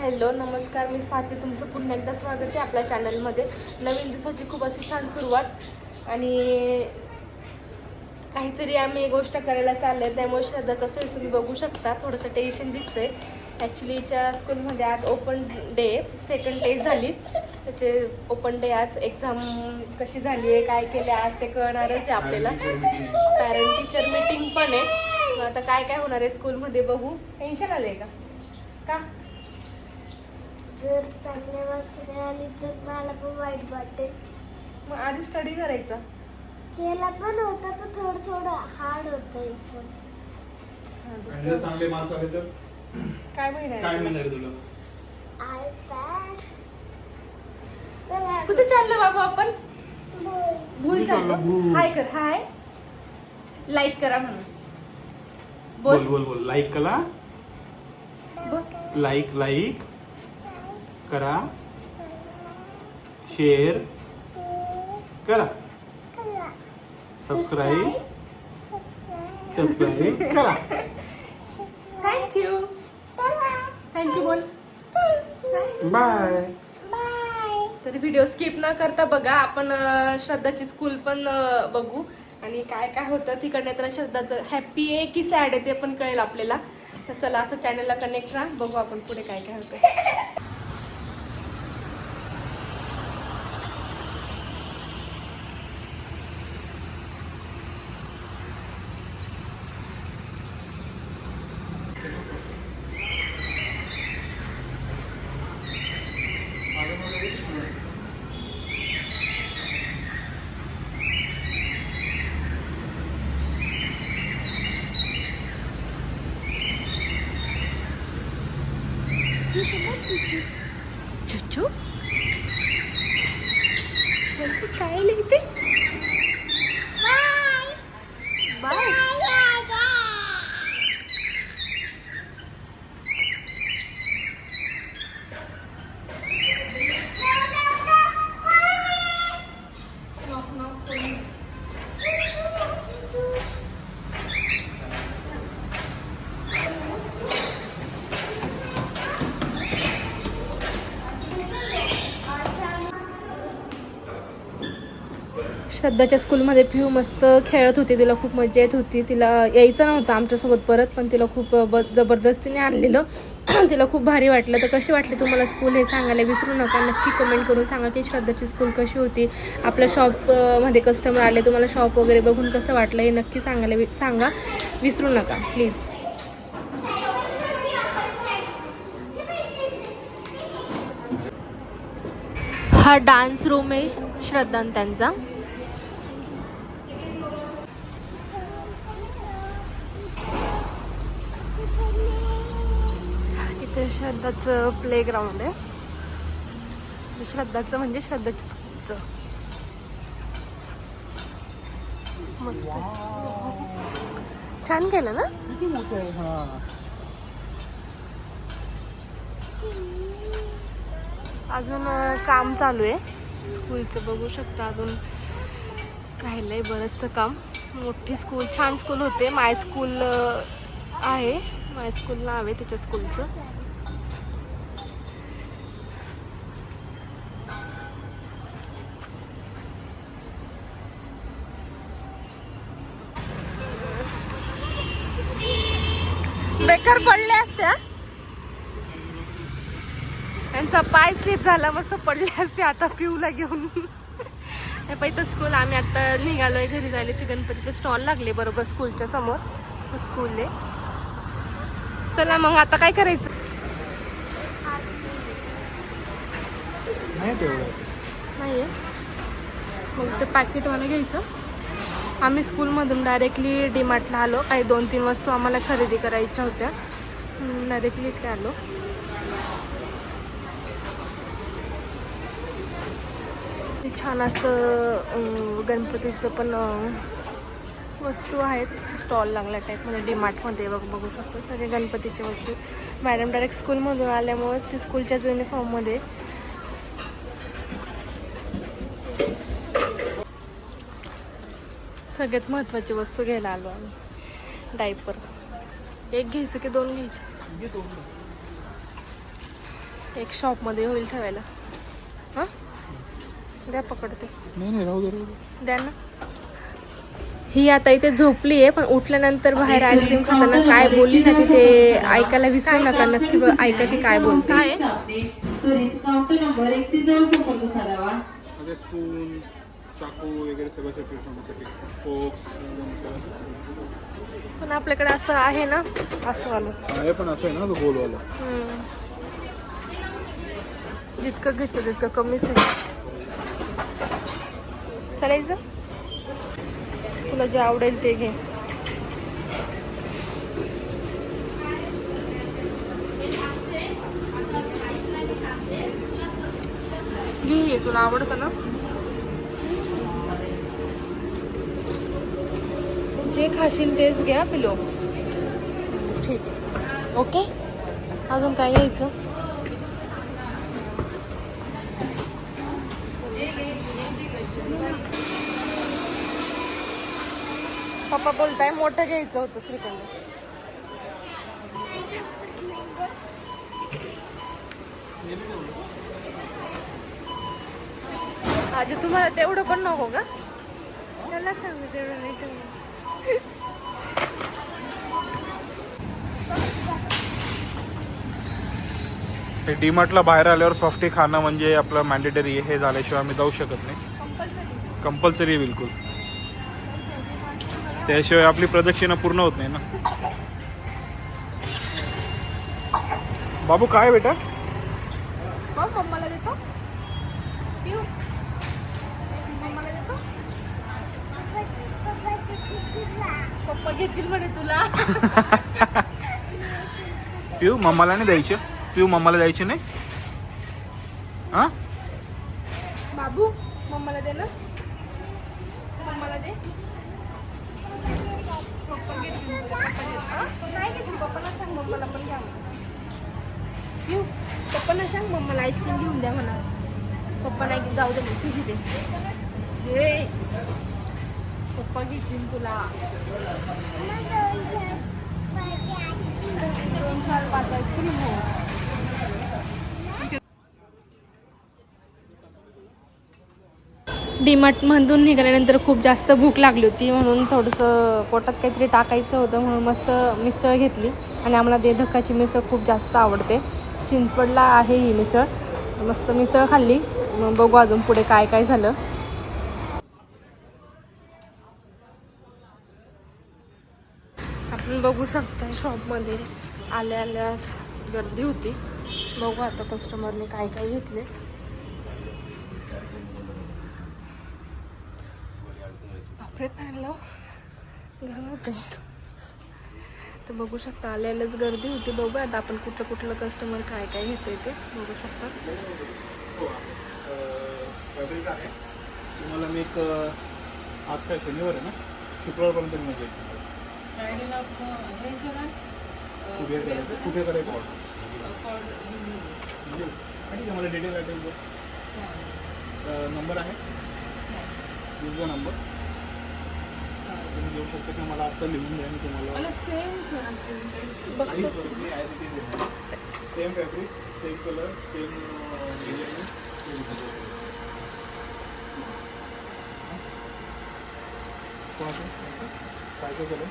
Hello नमस्कार मी स्वाती. तुमचं पुन्हा एकदा स्वागत आहे आपल्या चॅनलमध्ये. नवीन दिवसाची खूप अशी छान सुरुवात. आणि काहीतरी आम्ही गोष्ट करायला चाललो आहे त्यामुळे श्रद्धाचा फेस तुम्ही बघू शकता. थोडंसं टेन्शन दिसतंय. ॲक्च्युली हिच्या स्कूलमध्ये आज ओपन डे सेकंड डे झाली. त्याचे ओपन डे आज एक्झाम कशी झाली आहे काय केले आज ते कळणारच आहे आपल्याला. पॅरेंट टीचर मीटिंग पण आहे. आता काय काय होणार आहे स्कूलमध्ये बघू. टेन्शन आलं आहे का? का? जर चांगल्या मार्क्स मिळाली तर मला पण वाईट वाटेल मग आधी स्टडी करायचा. केला पण होता पण थोडं थोडं हार्ड होतं एकदम. आणि जर चांगले मार्क्स आले तर? काय महिना काय आहे मिळणार तुला? आयपॅड. कुठे चाललो बाबा आपण? भूल. चाललो. हाय कर हाय. लाईक करा म्हणून. बोल. बोल बोल बोल. लाईक करा. बोल. लाईक लाईक करा. शेअर करा. सबस्क्राईब सबस्क्राईब करा. थँक्यू थँक्यू बोल. बाय बाय तर व्हिडिओ स्किप न करता बघा आपण श्रद्धाची स्कूल पण बघू. आणि काय काय होतं तिकडनं तर श्रद्धाचं हॅप्पी आहे की सॅड आहे ते पण कळेल आपल्याला. तर चला असं चॅनलला कनेक्ट राहा बघू आपण पुढे काय काय होतं Смотрите, смотрите. श्रद्धाच्या स्कूलमध्ये पिऊ मस्त खेळत होती. तिला खूप मजा येत होती. तिला यायचं नव्हतं आमच्यासोबत परत पण तिला खूप ब जबरदस्तीने आणलेलं. तिला खूप भारी वाटलं. तर कशी वाटली तुम्हाला स्कूल हे सांगायला? विसरू नका. नक्की कमेंट करून सांगा की श्रद्धाची स्कूल कशी होती? आपल्या शॉपमध्ये कस्टमर आले. तुम्हाला शॉप वगैरे बघून कसं वाटलं हे नक्की सांगायला वि- सांगा. विसरू नका. प्लीज हा डान्स रूम आहे श्रद्धा त्यांचा. श्रद्धाचं प्ले ग्राउंड आहे. श्रद्धाचं म्हणजे श्रद्धाच्या स्कूलचं. मस्त छान केलं ना? अजून काम चालू आहे. स्कूलचं बघू शकता अजून. राहिलंय बरंचसं काम. मोठी स्कूल छान स्कूल होते. माय स्कूल आहे. माय स्कूल नाव आहे तिच्या स्कूलचं. बेकार पडले असते हा? त्यांचा पाय स्लिप झाला मस्त पडले असते आता पिऊला घेऊन. हे पहिलं स्कूल आम्ही आता निघालोय घरी जायला. ते गणपतीचे स्टॉल लागले बरोबर स्कूलच्या समोर. असं स्कूल आहे. चला मग आता काय करायचं? नाही मग ते पॅकेटवालं घ्यायचं. आम्ही स्कूलमधून डायरेक्टली डीमार्टला आलो. काही दोन तीन वस्तू आम्हाला खरेदी करायच्या होत्या. डायरेक्टली इकडे आलो. छान असं गणपतीचं पण वस्तू आहेत. स्टॉल लागला टाईपमध्ये डीमार्टमध्ये बघ बघू शकतो. सगळे गणपतीचे वस्तू. मॅडम डायरेक्ट स्कूलमधून आल्यामुळे ते स्कूलच्याच युनिफॉर्ममध्ये सगळ्यात महत्त्वाची वस्तू घ्यायला आलो आम्ही. डायपर. एक घ्यायचं की दोन घ्यायचे? एक शॉपमध्ये होईल ठेवायला. हां? द्या पकडते. नाही नाही राहू दे राहू दे. द्या ना. ही आता इथे झोपली आहे पण उठल्यानंतर बाहेर आईस्क्रीम खाताना काय बोलली ना तिथे? ऐकायला विसरू नका नक्की ऐका ती काय बोलते. चाकू वगैरे सगळं सेपरेट होण्यासाठी. फोक्स पण आपल्याकडे असं आहे ना असं आलं आहे पण असं आहे ना तो गोलवाला. जितकं घेतो तितकं कमीच आहे. चालायचं? तुला जे आवडेल ते घे. घे तुला आवडतं ना? जे खाशील तेच घ्या पिलो. ठीक. आहे ओके? अजून काय घ्यायचं? पप्पा बोलताय मोठं घ्यायचं होतं श्रीखंड. आजी तुम्हाला तेवढं पण नको का? त्याला सांगू तेवढं नाही हे डीमार्टला बाहेर आल्यावर सॉफ्टी खाणं म्हणजे आपलं मॅन्डेटरी हे झाल्याशिवाय आम्ही जाऊ शकत नाही. कंपल्सरी आहे बिलकुल. त्याशिवाय आपली प्रदक्षिणा पूर्ण होत नाही ना. बाबू काय बेटा? घेतील म्हणे तुला. पिऊ मम्माला नाही द्यायचे? पिऊ मम्माला द्यायची नाही? हा? बाबू मम्माला दे ना. मम्माला दे. पप्पा पप्पा पप्पाला सांग मम्माला पण घ्या पिऊ पप्पाला सांग मम्माला आईस्क्रीम घेऊन द्या म्हणा. पप्पा नाही जाऊ दे मग तुझी दे. हे. पप्पा घेतील तुला. दोन चार पाच आईस्क्रीम हो. डीमार्टमधून निघाल्यानंतर खूप जास्त भूक लागली होती म्हणून थोडंसं पोटात काहीतरी टाकायचं होतं म्हणून मस्त मिसळ घेतली. आणि आम्हाला ते धक्काची मिसळ खूप जास्त आवडते. चिंचवडला आहे ही मिसळ. मस्त मिसळ खाल्ली. मग बघू अजून पुढे काय काय झालं. आपण बघू शकता शॉपमध्ये आल्या आल्यास गर्दी होती. बघू आता कस्टमरने काय काय घेतले. पाहिलं? गरम होते तर बघू शकता आल्यालाच गर्दी होती बघू आता आपण कुठलं कुठलं कस्टमर काय काय घेतोय ते बघू शकता. तुम्हाला मी एक आज काय शनिवार आहे ना? शुक्रवारपर्यंत मी म्हणजे कुठे करायचं? कुठे करायचं? ऑर्डर तुम्हाला डिटेल ॲड्रेस नंबर आहे? तुझा नंबर तुम्ही देऊ शकता की मला आत्ता लिहून द्या मी तुम्हाला. Same fabric same colour same design कोणाचं? काय काय केलं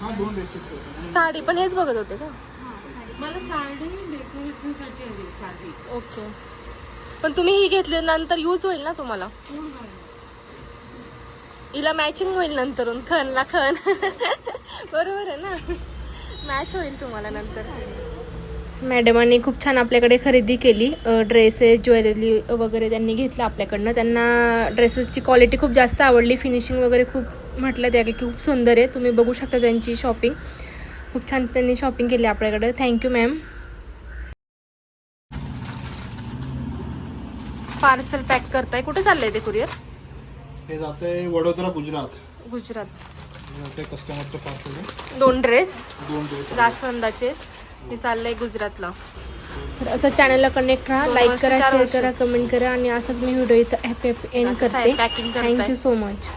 हां दोन ड्रेसेस साडी पण हेच बघत होते का? मला साडी डेकोरेशनसाठी हवी साधी ओके. पण तुम्ही ही घेतली नंतर यूज होईल ना तुम्हाला? हिला मॅचिंग होईल नंतरून खनला खन. बरोबर आहे ना? मॅच होईल तुम्हाला नंतर. मॅडमांनी खूप छान आपल्याकडे खरेदी केली. ड्रेसेस ज्वेलरी वगैरे त्यांनी घेतलं आपल्याकडनं. त्यांना ड्रेसेसची क्वालिटी खूप जास्त आवडली. फिनिशिंग वगैरे खूप म्हटलं त्या की खूप सुंदर आहे. तुम्ही बघू शकता त्यांची शॉपिंग खूप छान त्यांनी शॉपिंग केली आपल्याकडे. थँक्यू मॅम पार्सल पॅक करताय. कुठे चाललंय ते कुरिअर हे जाते वडोदरा गुजरात. गुजरात. हे जाते कस्टमरचं पार्सल आहे दोन ड्रेस दोन ड्रेस जास्वंदाचे. हे चाललंय गुजरातला. तर असं चॅनलला कनेक्ट राहा लाईक वर्ष, करा चार शेअर वर्ष. करा कमेंट करा आणि असंच मी व्हिडिओ इथं हॅपी एंड आता करते. packing करताय. Thank you so much